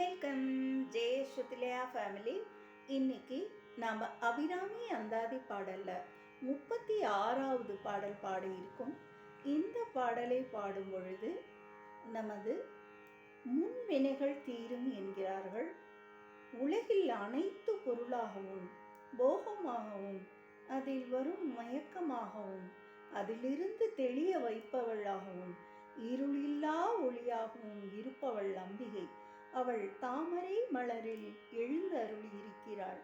Welcome ஜெய Shruthilaya family இன்னைக்கு நாம் அபிராமி அந்தாதி பாடலில் முப்பத்தி ஆறாவது பாடல் பாட இந்த பாடலை பாடும் பொழுது நமது முன்வினைகள் தீரும் என்கிறார்கள். உலகில் அனைத்து பொருளாகவும் போகமாகவும் அதில் வரும் மயக்கமாகவும் அதிலிருந்து தெளிய வைப்பவளாகவும் இருளில்லா ஒளியாகவும் இருப்பவள் அம்பிகை. அவள் தாமரை மலரில் எழுந்தருளி இருக்கிறாள்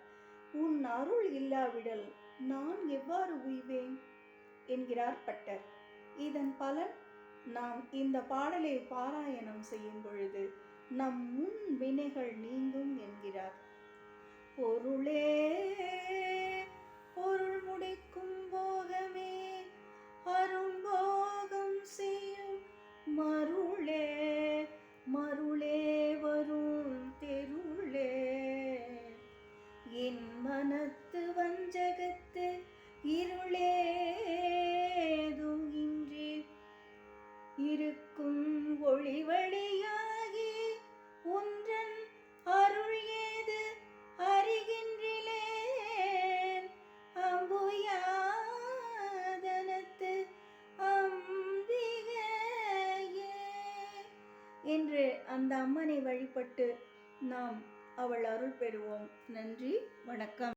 உன் அருள் இல்லாவிடல் நான் எவ்வாறு உய்வேன்? என்கிறார் பட்டர். இதன் பலன் நாம் இந்த பாடலை பாராயணம் செய்யும் பொழுது நம் முன் வினைகள் நீங்கும் என்கிறார். பொருளே என் மனத்து வஞ்சகத்து இருளேதும் இன்றி இருக்கும் ஒளி வழியாகி ஒன்றன் அருள் ஏது அறிகின்றிலேன்? அம்புயாதனத்து அம்பிகையே. என்று அந்த அம்மனை வழிபட்டு நாம் அவள் அருள் பெறுவோம். நன்றி வணக்கம்.